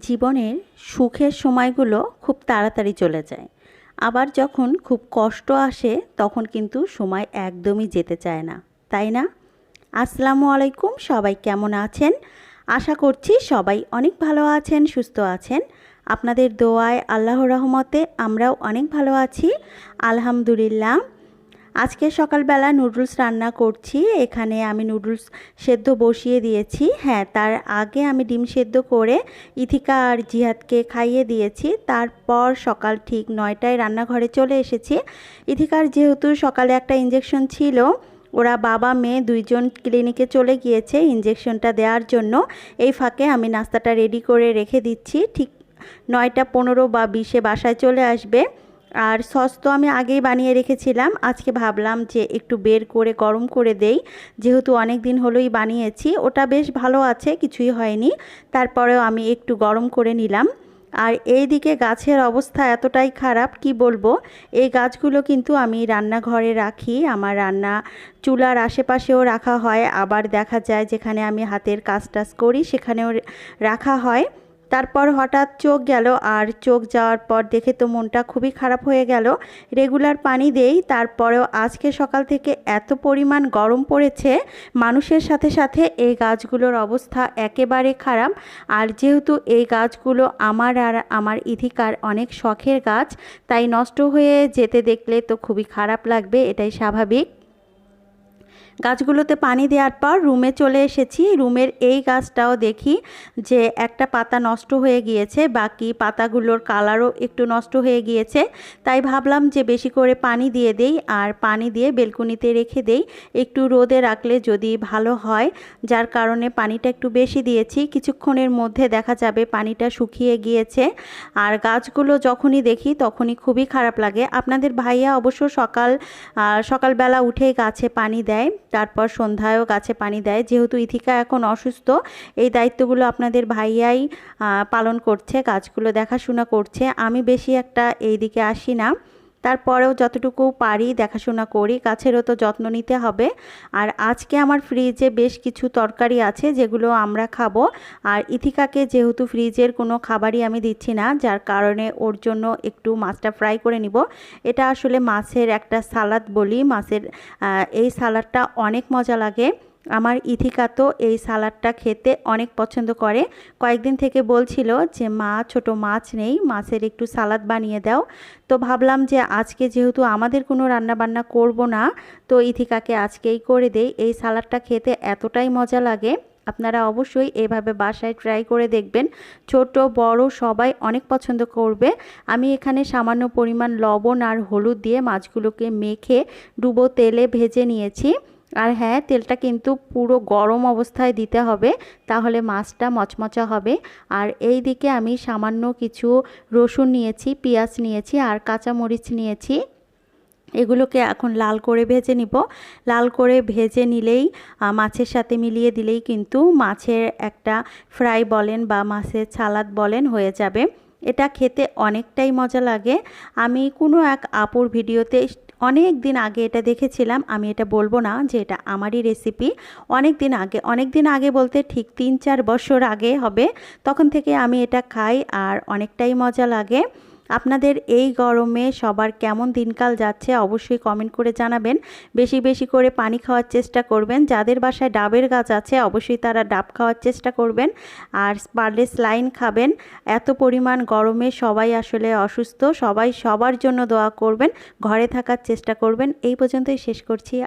জীবনের সুখের সময়গুলো খুব তাড়াতাড়ি চলে যায়। আবার যখন খুব কষ্ট আসে, তখন কিন্তু সময় একদমই যেতে চায় না। তাই না? আসসালামু আলাইকুম, সবাই কেমন আছেন? আশা করছি সবাই অনেক ভালো আছেন, সুস্থ আছেন। আপনাদের দোয়ায় আল্লাহর রহমতে আমরাও অনেক ভালো আছি। আলহামদুলিল্লাহ। আজকে সকালবেলা নুডলস রান্না করছি। এখানে আমি নুডলস সেদ্ধ বসিয়ে দিয়েছি। হ্যাঁ তার আগে আমি ডিম সেদ্ধ করে ইথিকা আর জিহাদকে খাইয়ে দিয়েছি। তারপর সকাল ঠিক নয়টায় রান্নাঘরে চলে এসেছি। ইথিকার যেহেতু সকালে একটা ইঞ্জেকশন ছিল, ওরা বাবা, মেয়ে দুইজন ক্লিনিকে চলে গিয়েছে ইঞ্জেকশনটা দেওয়ার জন্য। এই ফাঁকে আমি নাস্তাটা রেডি করে রেখে দিচ্ছি। ঠিক নয়টা পনেরো বা বিশে বাসায় চলে আসবে। আর সস তো আমি আগেই বানিয়ে রেখেছিলাম। আজকে ভাবলাম যে একটু বের করে গরম করে দেই। যেহেতু অনেক দিন হলোই বানিয়েছি, ওটা বেশ ভালো আছে, কিছুই হয়নি। তারপরেও আমি একটু গরম করে নিলাম। আর এই দিকে গাছের অবস্থা এতটাই খারাপ, কি বলব? এই গাছগুলো কিন্তু আমি রান্নাঘরে রাখি, আমার রান্না চুলার আশেপাশেও রাখা হয়। আবার দেখা যায় যেখানে আমি হাতের কাজ টাজ করি, সেখানেও রাখা হয়। তারপর হঠাৎ চোখ গেল আর চোখ যাওয়ার পর দেখে তো মনটা খুবই খারাপ হয়ে গেল। রেগুলার পানি দেই, তারপরেও আজকে সকাল থেকে এত পরিমাণ গরম পড়েছে, মানুষের সাথে সাথে এই গাছগুলোর অবস্থা একেবারে খারাপ। আর যেহেতু এই গাছগুলো আমার আর আমার ইধিকার অনেক শখের গাছ, তাই নষ্ট হয়ে যেতে দেখলে তো খুবই খারাপ লাগবে, এটাই স্বাভাবিক। গাছগুলোতে পানি দেওয়ার পর রুমে চলে এসেছি। রুমের এই গাছটাও দেখি যে একটা পাতা নষ্ট হয়ে গিয়েছে, বাকি পাতাগুলোর কালারও একটু নষ্ট হয়ে গিয়েছে। তাই ভাবলাম যে বেশি করে পানি দিয়ে দেই আর পানি দিয়ে বেলকুনিতে রেখে দেই। একটু রোদে রাখলে যদি ভালো হয়, যার কারণে পানিটা একটু বেশি দিয়েছি। কিছুক্ষণের মধ্যে দেখা যাবে পানিটা শুকিয়ে গিয়েছে। আর গাছগুলো যখনই দেখি তখনই খুবই খারাপ লাগে। আপনাদের ভাইয়া অবশ্য সকাল সকালবেলা উঠে গাছে পানি দেয়। তারপর সন্ধ্যায়ও গাছে পানি দেয়। যেহেতু ইথিকা এখন অসুস্থ, এই দায়িত্বগুলো আপনাদের ভাইয়াই পালন করছে, গাছগুলো দেখাশোনা করছে। আমি বেশি একটা এই দিকে আসি না। তারপরেও যতটুকু পারি দেখাশোনা করি, গাছেরও তো যত্ন নিতে হবে। আর আজকে আমার ফ্রিজে বেশ কিছু তরকারি আছে যেগুলো আমরা খাব। আর ইথিকাকে যেহেতু ফ্রিজের কোনো খাবারই আমি দিচ্ছি না, যার কারণে ওর জন্য একটু মাছটা ফ্রাই করে নিব। এটা আসলে মাছের একটা সালাদ বলি। মাছের এই সালাদটা অনেক মজা লাগে। আমার ইথিকা তো এই সালাডটা খেতে অনেক পছন্দ করে। কয়েকদিন থেকে বলছিল যে, মা, ছোট মাছ নেই, মাছের একটু সালাদ বানিয়ে দাও। তো ভাবলাম যে, আজকে যেহেতু আমাদের কোনো রান্না বান্না করব না, তো ইথিকাকে আজকেই করে দেই। এই সালাডটা খেতে এতটাই মজা লাগে। আপনারা অবশ্যই এভাবে বাসায় ট্রাই করে দেখবেন। ছোট, বড় সবাই অনেক পছন্দ করবে। আমি এখানে সামান্য পরিমাণ লবণ আর হলুদ দিয়ে মাছগুলোকে মেখে ডুবো তেলে ভেজে নিয়েছি। আর হ্যাঁ তেলটা কিন্তু পুরো গরম অবস্থায় দিতে হবে, তাহলে মাছটা মচমচা হবে। আর এই দিকে আমি সামান্য কিছু রসুন নিয়েছি, পেঁয়াজ নিয়েছি আর কাঁচামরিচ নিয়েছি। এগুলোকে এখন লাল করে ভেজে নিব। লাল করে ভেজে নিলেই মাছের সাথে মিলিয়ে দিলেই কিন্তু মাছের একটা ফ্রাই বলেন বা মাছের ছালাদ বলেন হয়ে যাবে। এটা খেতে অনেকটাই মজা লাগে। আমি কোনো এক আপুর ভিডিওতে অনেক দিন আগে এটা দেখেছিলাম, আমি এটা বলব না যে এটা আমারই রেসিপি অনেক দিন আগে, অনেক দিন আগে বলতে ঠিক তিন চার বছর আগে হবে, তখন থেকে আমি এটা খাই আর অনেকটাই মজা লাগে। আপনাদের এই গরমে সবার কেমন দিনকাল যাচ্ছে অবশ্যই কমেন্ট করে জানাবেন। বেশি বেশি করে পানি খাওয়ার চেষ্টা করবেন। যাদের বাসায় ডাবের গাছ আছে, অবশ্যই তারা ডাব খাওয়ার চেষ্টা করবেন। আর পারলে স্লাইন খাবেন। এত পরিমাণ গরমে সবাই আসলে অসুস্থ। সবাই সবার জন্য দোয়া করবেন। ঘরে থাকার চেষ্টা করবেন। এই পর্যন্তই শেষ করছি।